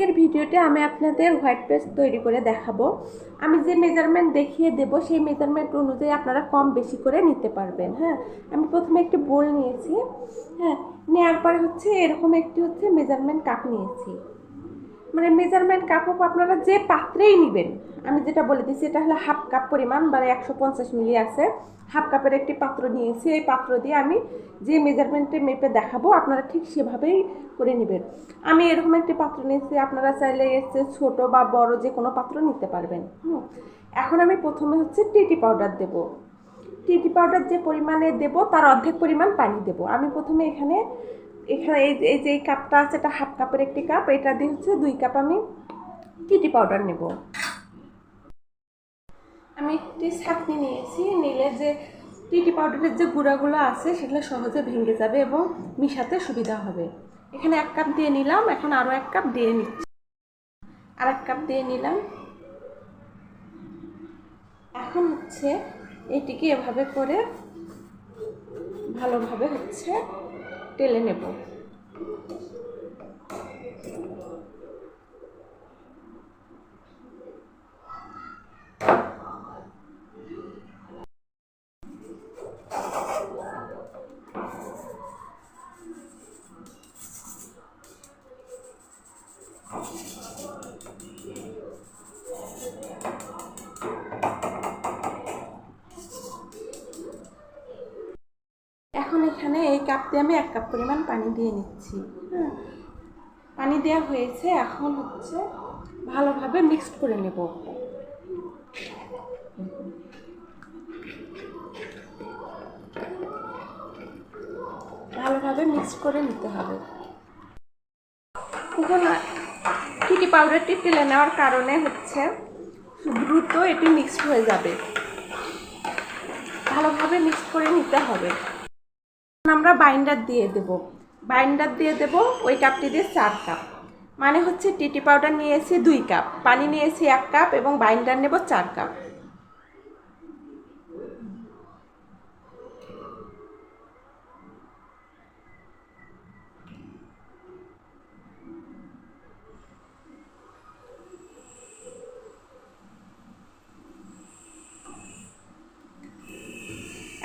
আজকের ভিডিওতে আমি আপনাদের হোয়াইট পেস্ট তৈরি করে দেখাবো। আমি যে মেজারমেন্ট দেখিয়ে দেব, সেই মেজারমেন্ট অনুযায়ী আপনারা কম বেশি করে নিতে পারবেন হ্যাঁ? আমি প্রথমে একটি বোল নিয়েছি হ্যাঁ? নেওয়ার পরে হচ্ছে এরকম একটি হচ্ছে মেজারমেন্ট কাপ নিয়েছি। মানে মেজারমেন্ট কাপ আপনারা যে পাত্রেই নেবেন, আমি যেটা বলে দিচ্ছি এটা হলো হাফ কাপ পরিমাণ মানে একশো পঞ্চাশ মিলি আছে। হাফ কাপের একটি পাত্র নিয়েছি, এই পাত্র দিয়ে আমি যে মেজারমেন্টে মেপে দেখাবো, আপনারা ঠিক সেভাবেই করে নেবেন। আমি এরকম একটি পাত্র নিয়েছি, আপনারা চাইলে এসে ছোটো বা বড় যে কোনো পাত্র নিতে পারবেন। হুম। এখন আমি প্রথমে হচ্ছে টিটি পাউডার দেব। টিটি পাউডার যে পরিমাণে দেব, তার অর্ধেক পরিমাণ পানি দেব। আমি প্রথমে এখানে এখানে এই এই যে এই কাপটা আছে, এটা হাফ কাপের একটি কাপ। এটা দিয়ে হচ্ছে দুই কাপ আমি টিটি পাউডার নেব। আমি একটি ছাঁকনি নিয়েছি। নিলে যে টিটি পাউডারের যে গুঁড়াগুলো আছে, সেগুলো সহজে ভেঙে যাবে এবং মিশাতে সুবিধা হবে। এখানে এক কাপ দিয়ে নিলাম, এখন আরও এক কাপ দিয়ে নিচ্ছি। আর এক কাপ দিয়ে নিলাম। এখন হচ্ছে এটিকে এভাবে করে ভালোভাবে হচ্ছে টেলে নেব এখন এই কাপ দিয়ে আমি এক কাপ পরিমাণ পানি দিয়ে নিচ্ছি। হ্যাঁ। পানি দেওয়া হয়েছে, এখন হচ্ছে ভালোভাবে মিক্সড করে নেব। ভালোভাবে মিক্স করে নিতে হবে। এখন টিটি পাউডারটি তেলে নেওয়ার কারণে হচ্ছে দ্রুত এটি মিক্সড হয়ে যাবে। ভালোভাবে মিক্স করে নিতে হবে। আমরা বাইন্ডার দিয়ে দেব। বাইন্ডার দিয়ে দেব ওই কাপটি দিয়ে চার কাপ মানে হচ্ছে টিটি পাউডার নিয়েছি দুই কাপ পানি নিয়েছি এক কাপ এবং বাইন্ডার নেব চার কাপ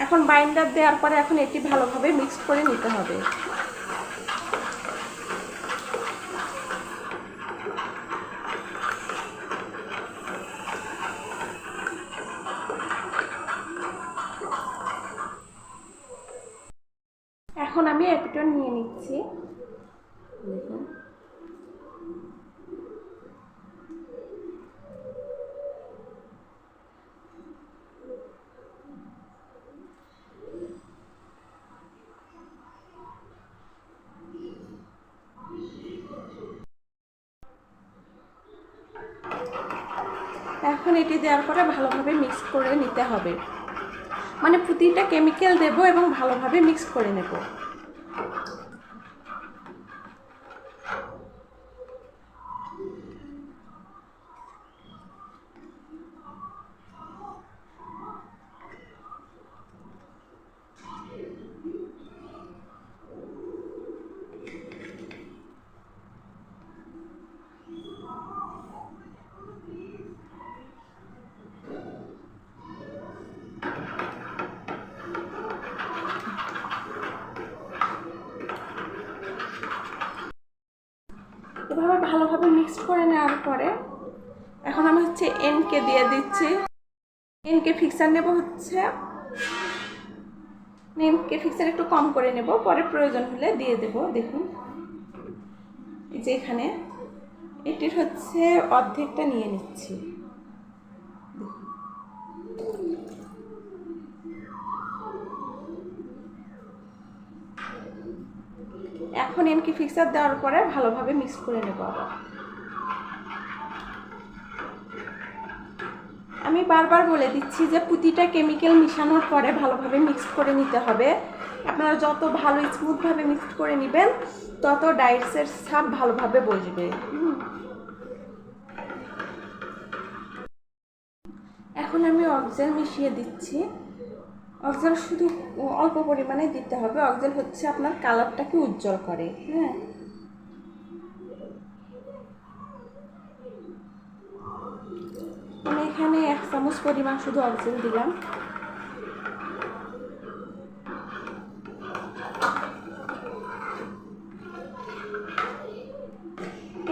এখন বাইন্ডার দেওয়ার পরে এখন এটি ভালোভাবে মিক্স করে নিতে হবে। এখন আমি এপিটন নিয়ে নিচ্ছি। দেখুন। এখন এটি দেওয়ার পরে ভালোভাবে মিক্স করে নিতে হবে। মানে প্রতিটা কেমিক্যাল দেব এবং ভালোভাবে মিক্স করে নেব। এভাবে ভালোভাবে মিক্সড করে নেওয়ার পরে এখন আমি হচ্ছে এনকে দিয়ে দিচ্ছি। এনকে ফিক্সার নেব হচ্ছে এনকে ফিক্সার একটু কম করে নেব, পরে প্রয়োজন হলে দিয়ে দেব, দেখুন। এই যে এখানে, এটির হচ্ছে অর্ধেকটা নিয়ে নিচ্ছি। এখন এনকে ফিক্সার দেওয়ার পরে ভালোভাবে মিক্স করে নেব আবার। আমি বারবার বলে দিচ্ছি যে প্রতিটা কেমিক্যাল মিশানোর পরে ভালোভাবে মিক্স করে নিতে হবে। আপনারা যত ভালো স্মুথভাবে মিক্স করে নেবেন, তত ডাইটসের ছাপ ভালোভাবে বসবে। এখন আমি অক্সেল মিশিয়ে দিচ্ছি। অক্সাল শুধু অল্প পরিমাণে দিতে হবে। অক্সাল হচ্ছে আপনার কালারটাকে উজ্জ্বল করে হ্যাঁ। আমি এখানে এক চামচ পরিমাণ শুধু অক্সেল দিলাম।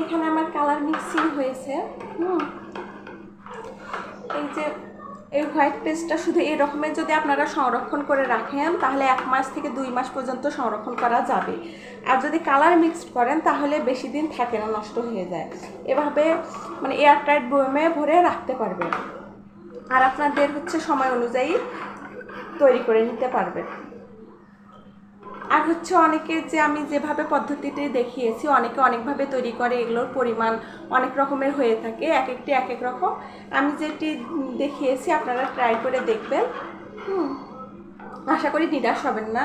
এখানে আমার কালার মিক্সিং হয়েছে, হুম। এই যে এই হোয়াইট পেস্টটা শুধু এই রকমের যদি আপনারা সংরক্ষণ করে রাখেন, তাহলে এক মাস থেকে দুই মাস পর্যন্ত সংরক্ষণ করা যাবে। আর যদি কালার মিক্সড করেন, তাহলে বেশি দিন থাকে না, নষ্ট হয়ে যায়। এভাবে মানে এয়ারটাইট বয়মে ভরে রাখতে পারবেন। আর আপনাদের হচ্ছে সময় অনুযায়ী তৈরি করে নিতে পারবেন। আর হচ্ছে অনেকে যে আমি যেভাবে পদ্ধতিতে দেখিয়েছি, অনেকে অনেকভাবে তৈরি করে এগুলোর পরিমাণ অনেক রকমের হয়ে থাকে এক একটি এক এক রকম। আমি যেটি দেখিয়েছি, আপনারা ট্রাই করে দেখবেন। হুম, আশা করি নিরাশ হবেন না।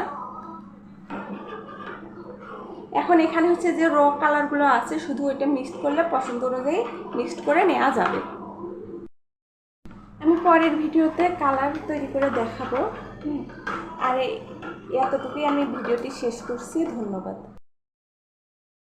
এখন এখানে হচ্ছে যে র কালারগুলো আছে, শুধু ওইটা মিক্সড করলে পছন্দ অনুযায়ী মিক্সড করে নেওয়া যাবে। আমি পরের ভিডিওতে কালার তৈরি করে দেখাবো। আর এতটুকুই আমি ভিডিওটি শেষ করছি ধন্যবাদ।